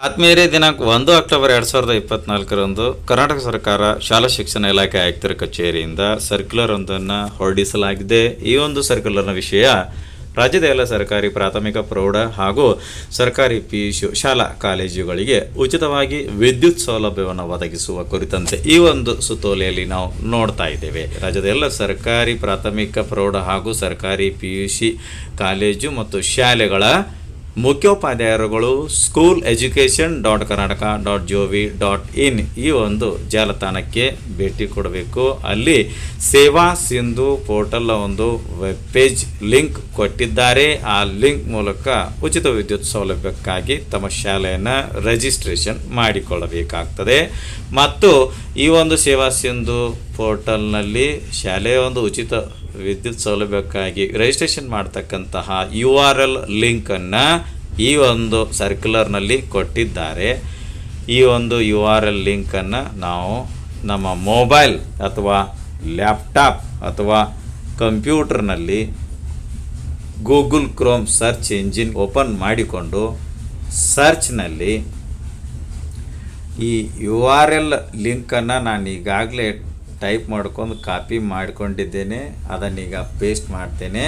ಆತ್ಮೀಯರೇ, ದಿನಾಂಕ ಒಂದು ಅಕ್ಟೋಬರ್ ಎರಡು ಸಾವಿರದ ಇಪ್ಪತ್ನಾಲ್ಕರಂದು ಕರ್ನಾಟಕ ಸರ್ಕಾರ ಶಾಲಾ ಶಿಕ್ಷಣ ಇಲಾಖೆ ಆಯುಕ್ತರ ಕಚೇರಿಯಿಂದ ಸರ್ಕ್ಯುಲರ್ ಒಂದನ್ನು ಹೊರಡಿಸಲಾಗಿದೆ. ಈ ಒಂದು ಸರ್ಕ್ಯುಲರ್ನ ವಿಷಯ ರಾಜ್ಯದ ಎಲ್ಲ ಸರ್ಕಾರಿ ಪ್ರಾಥಮಿಕ, ಪ್ರೌಢ ಹಾಗೂ ಸರ್ಕಾರಿ ಪಿ ಯು ಶಾಲಾ ಕಾಲೇಜುಗಳಿಗೆ ಉಚಿತವಾಗಿ ವಿದ್ಯುತ್ ಸೌಲಭ್ಯವನ್ನು ಒದಗಿಸುವ ಕುರಿತಂತೆ ಈ ಒಂದು ಸುತ್ತೋಲೆಯಲ್ಲಿ ನಾವು ನೋಡ್ತಾ ಇದ್ದೇವೆ. ರಾಜ್ಯದ ಎಲ್ಲ ಸರ್ಕಾರಿ ಪ್ರಾಥಮಿಕ, ಪ್ರೌಢ ಹಾಗೂ ಸರ್ಕಾರಿ ಪಿ ಯು ಸಿ, ಕಾಲೇಜು ಮತ್ತು ಶಾಲೆಗಳ ಮುಖ್ಯೋಪಾಧ್ಯಾಯರುಗಳು school education dot Karnataka dot G V dot in ಈ ಒಂದು ಜಾಲತಾಣಕ್ಕೆ ಭೇಟಿ ಕೊಡಬೇಕು. ಅಲ್ಲಿ ಸೇವಾ ಸಿಂಧು ಪೋರ್ಟಲ್ನ ಒಂದು ವೆಬ್ ಪೇಜ್ ಲಿಂಕ್ ಕೊಟ್ಟಿದ್ದಾರೆ. ಆ ಲಿಂಕ್ ಮೂಲಕ ಉಚಿತ ವಿದ್ಯುತ್ ಸೌಲಭ್ಯಕ್ಕಾಗಿ ತಮ್ಮ ಶಾಲೆಯನ್ನು ರಿಜಿಸ್ಟ್ರೇಷನ್ ಮಾಡಿಕೊಳ್ಳಬೇಕಾಗ್ತದೆ. ಮತ್ತು ಈ ಒಂದು ಸೇವಾ ಸಿಂಧು ಪೋರ್ಟಲ್ನಲ್ಲಿ ಶಾಲೆಯ ಒಂದು ಉಚಿತ ವಿದ್ಯುತ್ ಸೌಲಭ್ಯಕ್ಕಾಗಿ ರಿಜಿಸ್ಟ್ರೇಷನ್ ಮಾಡ್ತಕ್ಕಂತಹ ಯು ಆರ್ ಎಲ್ ಲಿಂಕನ್ನು ಈ ಒಂದು ಸರ್ಕ್ಯುಲರ್ನಲ್ಲಿ ಕೊಟ್ಟಿದ್ದಾರೆ. ಈ ಒಂದು ಯು ಆರ್ ಎಲ್ ಲಿಂಕನ್ನು ನಾವು ನಮ್ಮ ಮೊಬೈಲ್ ಅಥವಾ ಲ್ಯಾಪ್ಟಾಪ್ ಅಥವಾ ಕಂಪ್ಯೂಟರ್ನಲ್ಲಿ Google Chrome search engine open ಮಾಡಿಕೊಂಡು ಸರ್ಚ್ನಲ್ಲಿ ಈ ಯು ಆರ್ ಎಲ್ ಲಿಂಕನ್ನು ನಾನು ಈಗಾಗಲೇ ಟೈಪ್ ಮಾಡ್ಕೊಂಡು ಕಾಪಿ ಮಾಡಿಕೊಂಡಿದ್ದೇನೆ, ಅದನ್ನೀಗ ಪೇಸ್ಟ್ ಮಾಡ್ತೇನೆ.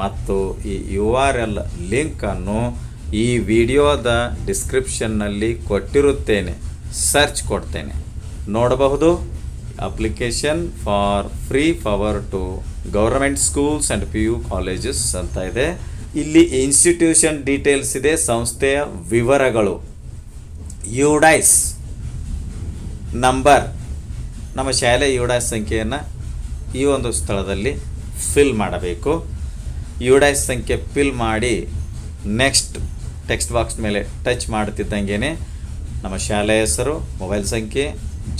ಮತ್ತು ಈ ಯು ಆರ್ ಎಲ್ ಲಿಂಕನ್ನು ಈ ವಿಡಿಯೋದ ಡಿಸ್ಕ್ರಿಪ್ಷನ್ನಲ್ಲಿ ಕೊಟ್ಟಿರುತ್ತೇನೆ. ಸರ್ಚ್ ಕೊಡ್ತೇನೆ. ನೋಡಬಹುದು? Application for free power to government schools and P U colleges ಅಂತ ಇದೆ. ಇಲ್ಲಿ ಇನ್ಸ್ಟಿಟ್ಯೂಷನ್ ಡೀಟೇಲ್ಸ್ ಇದೆ, ಸಂಸ್ಥೆಯ ವಿವರಗಳು. ಯುಡೈಸ್ ನಂಬರ್ ನಮ್ಮ ಶಾಲೆ ಯುಡೈಸ್ ಸಂಖ್ಯೆಯನ್ನು ಈ ಒಂದು ಸ್ಥಳದಲ್ಲಿ ಫಿಲ್ ಮಾಡಬೇಕು. ಯುಡೈಸ್ ಸಂಖ್ಯೆ ಫಿಲ್ ಮಾಡಿ ನೆಕ್ಸ್ಟ್ ಟೆಕ್ಸ್ಟ್ ಬಾಕ್ಸ್ ಮೇಲೆ ಟಚ್ ಮಾಡ್ತಿದ್ದಂಗೆ ನಮ್ಮ ಶಾಲೆ ಹೆಸರು ಮೊಬೈಲ್ ಸಂಖ್ಯೆ,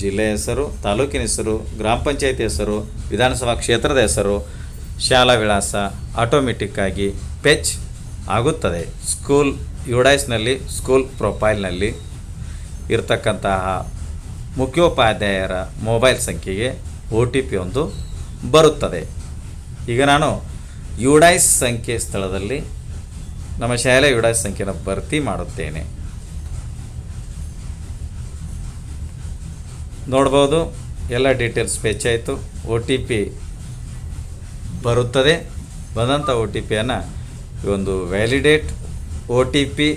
ಜಿಲ್ಲೆ ಹೆಸರು, ತಾಲೂಕಿನ ಹೆಸರು, ಗ್ರಾಮ ಪಂಚಾಯತಿ ಹೆಸರು, ವಿಧಾನಸಭಾ ಕ್ಷೇತ್ರದ ಹೆಸರು, ಶಾಲಾ ವಿಳಾಸ ಆಟೋಮೆಟಿಕ್ಕಾಗಿ ಪೆಚ್ ಆಗುತ್ತದೆ. ಸ್ಕೂಲ್ ಯುಡೈಸ್ನಲ್ಲಿ ಸ್ಕೂಲ್ ಪ್ರೊಫೈಲ್ನಲ್ಲಿ ಇರತಕ್ಕಂತಹ ಮುಖ್ಯೋಪಾಧ್ಯಾಯರ ಮೊಬೈಲ್ ಸಂಖ್ಯೆಗೆ ಒ ಟಿ ಪಿ ಒಂದು ಬರುತ್ತದೆ. ಈಗ ನಾನು ಯುಡೈಸ್ ಸಂಖ್ಯೆ ಸ್ಥಳದಲ್ಲಿ ನಮ್ಮ ಶಾಲೆ ಯುಡೈಸ್ ಸಂಖ್ಯೆನ ಭರ್ತಿ ಮಾಡುತ್ತೇನೆ. ನೋಡ್ಬೋದು, ಎಲ್ಲ ಡೀಟೇಲ್ಸ್ ಫೆಚ್ ಆಯಿತು. ಒ ಟಿ ಪಿ ಬರುತ್ತದೆ. ಬಂದಂಥ ಒ ಟಿ ಪಿಯನ್ನು ಒಂದು ವ್ಯಾಲಿಡೇಟ್ ಒ ಟಿ ಪಿ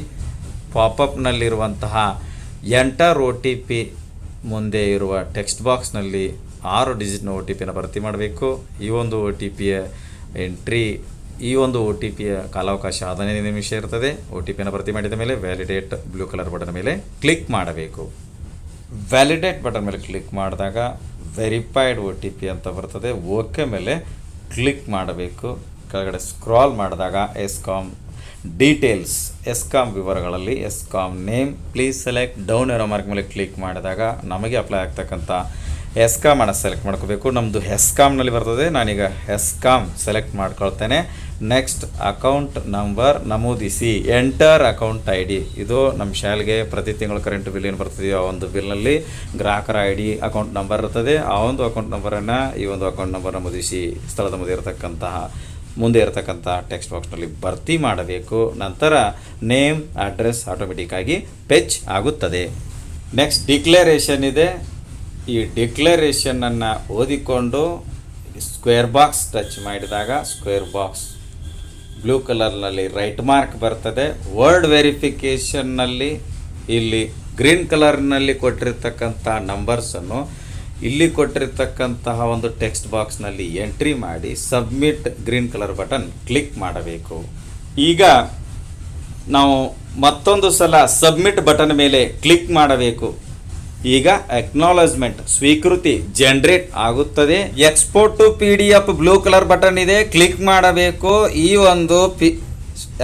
ಪಾಪಪ್ನಲ್ಲಿರುವಂತಹ ಎಂಟರ್ ಒ ಟಿ ಪಿ ಮುಂದೆ ಇರುವ ಟೆಕ್ಸ್ಟ್ ಬಾಕ್ಸ್ನಲ್ಲಿ ಆರು ಡಿಜಿಟ್ನ ಒ ಟಿ ಪಿನ ಭರ್ತಿ ಮಾಡಬೇಕು. ಈ ಒಂದು ಒ ಟಿ ಪಿಯ ಎಂಟ್ರಿ ಈ ಒಂದು ಒ ಟಿ ಪಿಯ ಕಾಲಾವಕಾಶ ಹದಿನೈದು ನಿಮಿಷ ಇರ್ತದೆ. ಒ ಟಿ ಪಿಯನ್ನು ಭರ್ತಿ ಮಾಡಿದ ಮೇಲೆ ವ್ಯಾಲಿಡೇಟ್ ಬ್ಲೂ ಕಲರ್ ಬಟನ್ ಮೇಲೆ ಕ್ಲಿಕ್ ಮಾಡಬೇಕು. ವ್ಯಾಲಿಡೇಟ್ ಬಟನ್ ಮೇಲೆ ಕ್ಲಿಕ್ ಮಾಡಿದಾಗ ವೆರಿಫೈಡ್ ಒ ಟಿ ಪಿ ಅಂತ ಬರ್ತದೆ. ಓಕೆ ಮೇಲೆ ಕ್ಲಿಕ್ ಮಾಡಬೇಕು. ಕೆಳಗಡೆ ಸ್ಕ್ರಾಲ್ ಮಾಡಿದಾಗ ESCOM details ESCOM ವಿವರಗಳಲ್ಲಿ ESCOM name please select down ಇರೋ ಮಾರ್ಕ್ ಮೇಲೆ ಕ್ಲಿಕ್ ಮಾಡಿದಾಗ ನಮಗೆ ಅಪ್ಲೈ ಆಗ್ತಕ್ಕಂಥ ಎಸ್ಕಾಮ್ ಅನ್ನು ಸೆಲೆಕ್ಟ್ ಮಾಡ್ಕೋಬೇಕು. ನಮ್ಮದು ಹೆಸ್ಕಾಮ್ನಲ್ಲಿ ಬರ್ತದೆ. ನಾನೀಗ ಹೆಸ್ಕಾಮ್ ಸೆಲೆಕ್ಟ್ ಮಾಡ್ಕೊಳ್ತೇನೆ. ನೆಕ್ಸ್ಟ್ ಅಕೌಂಟ್ ನಂಬರ್ ನಮೂದಿಸಿ. ಎಂಟರ್ ಅಕೌಂಟ್ ಐ ಡಿ ಇದು ನಮ್ಮ ಶಾಲೆಗೆ ಪ್ರತಿ ತಿಂಗಳು ಕರೆಂಟ್ ಬಿಲ್ ಏನು ಬರ್ತದೆಯೋ ಆ ಒಂದು ಬಿಲ್ನಲ್ಲಿ ಗ್ರಾಹಕರ ಐ ಡಿ ಅಕೌಂಟ್ ನಂಬರ್ ಇರ್ತದೆ. ಆ ಒಂದು ಅಕೌಂಟ್ ನಂಬರನ್ನು ಈ ಒಂದು ಅಕೌಂಟ್ ನಂಬರ್ ನಮೂದಿಸಿ ಸ್ಥಳದ ಮುಂದೆ ಇರತಕ್ಕಂತಹ ಮುಂದೆ ಇರತಕ್ಕಂಥ ಟೆಕ್ಸ್ಟ್ ಬಾಕ್ಸ್ನಲ್ಲಿ ಭರ್ತಿ ಮಾಡಬೇಕು. ನಂತರ ನೇಮ್ ಅಡ್ರೆಸ್ ಆಟೋಮೆಟಿಕ್ಕಾಗಿ ಪೆಚ್ ಆಗುತ್ತದೆ. ನೆಕ್ಸ್ಟ್ ಡಿಕ್ಲರೇಷನ್ ಇದೆ. ಈ ಡಿಕ್ಲರೇಷನನ್ನು ಓದಿಕೊಂಡು ಸ್ಕ್ವೇರ್ ಬಾಕ್ಸ್ ಟಚ್ ಮಾಡಿದಾಗ ಸ್ಕ್ವೇರ್ ಬಾಕ್ಸ್ ಬ್ಲೂ ಕಲರ್ನಲ್ಲಿ ರೈಟ್ ಮಾರ್ಕ್ ಬರ್ತದೆ. ವರ್ಡ್ ವೆರಿಫಿಕೇಷನ್ನಲ್ಲಿ ಇಲ್ಲಿ ಗ್ರೀನ್ ಕಲರ್ನಲ್ಲಿ ಕೊಟ್ಟಿರ್ತಕ್ಕಂಥ ನಂಬರ್ಸನ್ನು ಇಲ್ಲಿ ಕೊಟ್ಟಿರ್ತಕ್ಕಂತಹ ಒಂದು ಟೆಕ್ಸ್ಟ್ ಬಾಕ್ಸ್ನಲ್ಲಿ ಎಂಟ್ರಿ ಮಾಡಿ submit green colour button click ಮಾಡಬೇಕು. ಈಗ ನಾವು ಮತ್ತೊಂದು ಸಲ ಸಬ್ಮಿಟ್ ಬಟನ್ ಮೇಲೆ ಕ್ಲಿಕ್ ಮಾಡಬೇಕು. ಈಗ ಅಕ್ನಾಲಜ್ಮೆಂಟ್ ಸ್ವೀಕೃತಿ ಜನರೇಟ್ ಆಗುತ್ತದೆ. Export to P D F blue colour button ಇದೆ. ಕ್ಲಿಕ್ ಮಾಡಬೇಕು. ಈ ಒಂದು P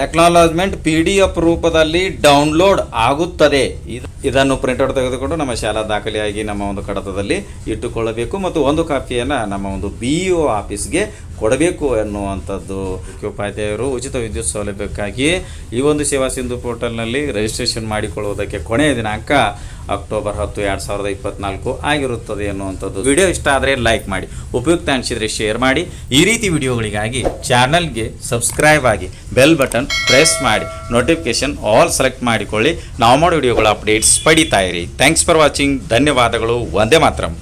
acknowledgement P D F ರೂಪದಲ್ಲಿ ಡೌನ್ಲೋಡ್ ಆಗುತ್ತದೆ. ಇದು, ಇದನ್ನು ಪ್ರಿಂಟ್ಔಟ್ ತೆಗೆದುಕೊಂಡು ನಮ್ಮ ಶಾಲಾ ದಾಖಲೆಯಾಗಿ ನಮ್ಮ ಒಂದು ಕಡತದಲ್ಲಿ ಇಟ್ಟುಕೊಳ್ಳಬೇಕು ಮತ್ತು ಒಂದು ಕಾಪಿಯನ್ನು ನಮ್ಮ ಒಂದು ಬಿ ಒ ಆಫೀಸ್ಗೆ ಕೊಡಬೇಕು ಎನ್ನುವಂಥದ್ದು. ಮುಖ್ಯೋಪಾಧ್ಯಾಯರು ಉಚಿತ ವಿದ್ಯುತ್ ಸೌಲಭ್ಯಕ್ಕಾಗಿ ಈ ಒಂದು ಸೇವಾ ಸಿಂಧು ಪೋರ್ಟಲ್ನಲ್ಲಿ ರಿಜಿಸ್ಟ್ರೇಷನ್ ಮಾಡಿಕೊಳ್ಳುವುದಕ್ಕೆ ಕೊನೆಯ ದಿನಾಂಕ ಅಕ್ಟೋಬರ್ ಹತ್ತು ಎರಡು ಸಾವಿರದ ಇಪ್ಪತ್ನಾಲ್ಕು ಆಗಿರುತ್ತದೆ ಅನ್ನುವಂಥದ್ದು ವಿಡಿಯೋ ಇಷ್ಟ ಆದರೆ ಲೈಕ್ ಮಾಡಿ, ಉಪಯುಕ್ತ ಅನಿಸಿದರೆ ಶೇರ್ ಮಾಡಿ. ಈ ರೀತಿ ವಿಡಿಯೋಗಳಿಗಾಗಿ ಚಾನಲ್ಗೆ ಸಬ್ಸ್ಕ್ರೈಬ್ ಆಗಿ ಬೆಲ್ ಬಟನ್ ಪ್ರೆಸ್ ಮಾಡಿ ನೋಟಿಫಿಕೇಶನ್ ಆಲ್ ಸೆಲೆಕ್ಟ್ ಮಾಡಿಕೊಳ್ಳಿ. ನಾವು ಮಾಡೋ ವಿಡಿಯೋಗಳ ಅಪ್ಡೇಟ್ಸ್ ಪಡಿತಾ ಇರಿ. Thanks for watching. ಧನ್ಯವಾದಗಳು. ಒಂದೇ ಮಾತ್ರಂ.